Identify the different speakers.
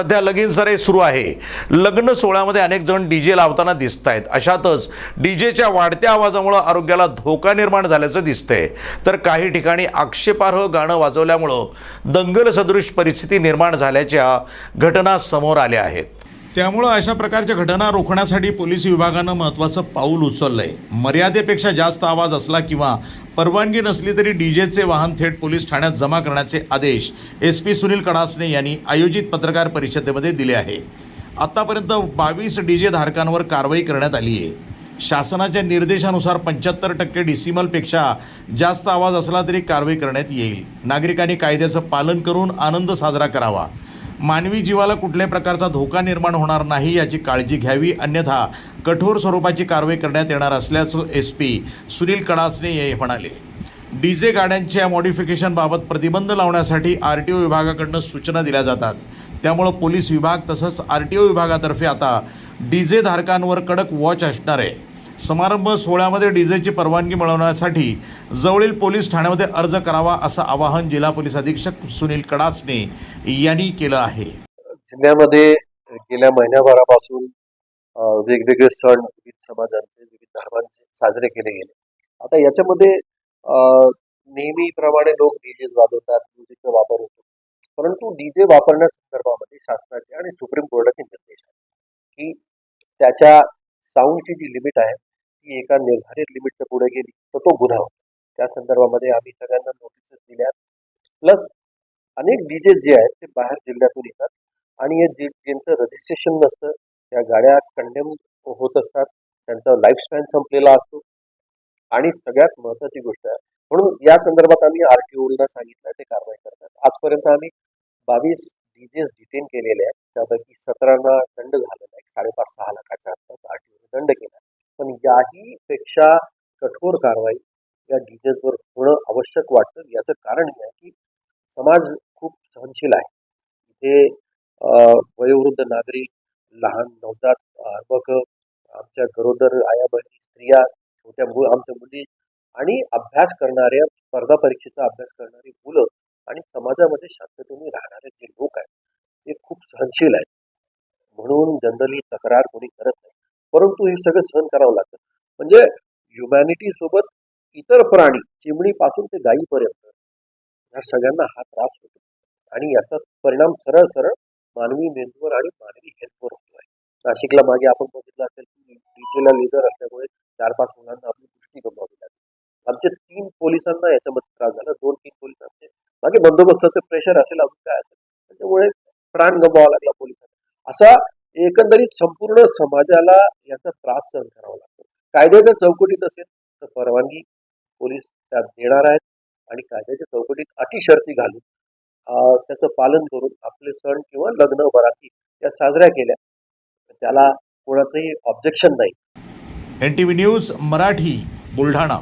Speaker 1: सध्या लगीन सरे सुरू आहे. लग्न सोहळ्यामध्ये अनेक जण डी जे लावताना दिसत आहेत अशातच डी जेच्या वाढत्या आवाजामुळं आरोग्याला धोका निर्माण झाल्याचं दिसतंय. तर काही ठिकाणी आक्षेपार्ह गाणं वाजवल्यामुळं दंगल सदृश परिस्थिती निर्माण झाल्याच्या घटना समोर आल्या आहेत. त्यामुळं अशा प्रकारच्या घटना रोखण्यासाठी पोलीस विभागानं महत्त्वाचं पाऊल उचललं आहे मर्यादेपेक्षा जास्त आवाज असला किंवा परवानगी नसली तरी डीजेचे वाहन थेट पोलीस ठाण्यात जमा करण्याचे आदेश एस पी सुनील कडासने यांनी आयोजित पत्रकार परिषदेमध्ये दिले आहे. आत्तापर्यंत बावीस डी जे धारकांवर कारवाई करण्यात आली आहे. शासनाच्या निर्देशानुसार पंच्याहत्तर टक्के डिसिमलपेक्षा जास्त आवाज असला तरी कारवाई करण्यात येईल. नागरिकांनी कायद्याचं पालन करून आनंद साजरा करावा. मानवी जीवाला कुठल्याही प्रकारचा धोका निर्माण होणार नाही याची काळजी घ्यावी अन्यथा कठोर स्वरूपाची कारवाई करण्यात येणार असल्याचं एस पी सुनील कडासने हे म्हणाले. डी जे गाड्यांच्या मॉडिफिकेशनबाबत प्रतिबंध लावण्यासाठी आर टी ओ विभागाकडनं सूचना दिल्या जातात. त्यामुळं पोलीस विभाग तसंच आर टी ओ विभागातर्फे आता डी जे धारकांवर कडक वॉच असणार आहे. समारंभ सोहळ्यामध्ये डीजेची परवानगी मिळवण्यासाठी जवळील पोलीस ठाण्यामध्ये अर्ज करावा असं आवाहन जिल्हा पोलीस अधीक्षक सुनील कडासने यांनी केलं आहे.
Speaker 2: जिल्ह्यामध्ये गेल्या महिन्याभरापासून वेगवेगळे सण विविध समाजांचे विविध धर्मांचे साजरे केले गेले. आता याच्यामध्ये नेहमीप्रमाणे लोक डीजे वाजवतात म्युझिकचा वापर होतो. परंतु डीजे वापरण्यासंदर्भामध्ये शासनाचे आणि सुप्रीम कोर्टाचे निर्देश आहेत की त्याच्या साऊंडची जी लिमिट आहे ती एका निर्धारित लिमिटच्या पुढे गेली तर तो गुन्हा होतो. त्या संदर्भामध्ये आम्ही सगळ्यांना नोटिसेस दिल्या प्लस अनेक डीजे जे आहेत ते बाहेर जिल्ह्यातून येतात. आणि हे जे ज्यांचं रजिस्ट्रेशन नसतं त्या गाड्या कंडेम होत असतात. त्यांचा लाईफ स्पॅन संपलेला असतो. आणि सगळ्यात महत्त्वाची गोष्ट आहे म्हणून या संदर्भात आम्ही आर टी ओला सांगितलं ते कारवाई करतात. आजपर्यंत आम्ही बावीस डीजेस डिटेन केलेले आहेत. त्यापैकी सतरांना दंड झालेला आहे. साडेपाच सहा लाखाच्या आसपास आर टी ओने दंड केला पण याही पेक्षा कठोर कारवाई या डीजेसवर होणं आवश्यक वाटतं. याचं कारण हे आहे की समाज खूप सहनशील आहे. इथे वयोवृद्ध नागरिक लहान नवजात अर्भक आमच्या गरोदर आया बहिणी स्त्रिया छोट्या मु आमच्या मुली आणि अभ्यास करणाऱ्या स्पर्धा परीक्षेचा अभ्यास करणारी मुलं आणि समाजामध्ये शांततेने राहणारे जे लोक आहेत ते खूप सहनशील आहेत. म्हणून जनरली तक्रार कोणी करत नाही. परंतु हे सगळं सहन करावं लागतं. म्हणजे ह्युमॅनिटी सोबत इतर प्राणी चिमणीपासून ते गायीपर्यंत या सगळ्यांना हा त्रास होतो. आणि याचा परिणाम सरळ सरळ मानवी मेंदूवर आणि मानवी हेल्थवर होतो आहे. नाशिकला मागे आपण बघितलं असेल की डीजेला लेदर असल्यामुळे चार पाच मुलांना आपली दृष्टी गमवावी लागली. आमचे तीन पोलिसांना याच्यामध्ये त्रास झाला. दोन तीन पोलिसांचे मागे बंदोबस्ताचं प्रेशर असेल अजून काय असेल. त्याच्यामुळे प्राण गमवावा लागला पोलिसांना. असा एकंदरीत संपूर्ण समाजाला याचा त्रास सहन करावा लागतो. कायद्याच्या चौकटीत असेल तर परवानगी पोलीस त्यात देणार आहेत आणि कायद्याच्या चौकटीत अटी शर्ती घालून त्याचं पालन करून आपले सण किंवा लग्न बराती या साजऱ्या केल्या. त्याला कोणाचंही ऑब्जेक्शन नाही.
Speaker 1: N T V news Marathi Buldhana.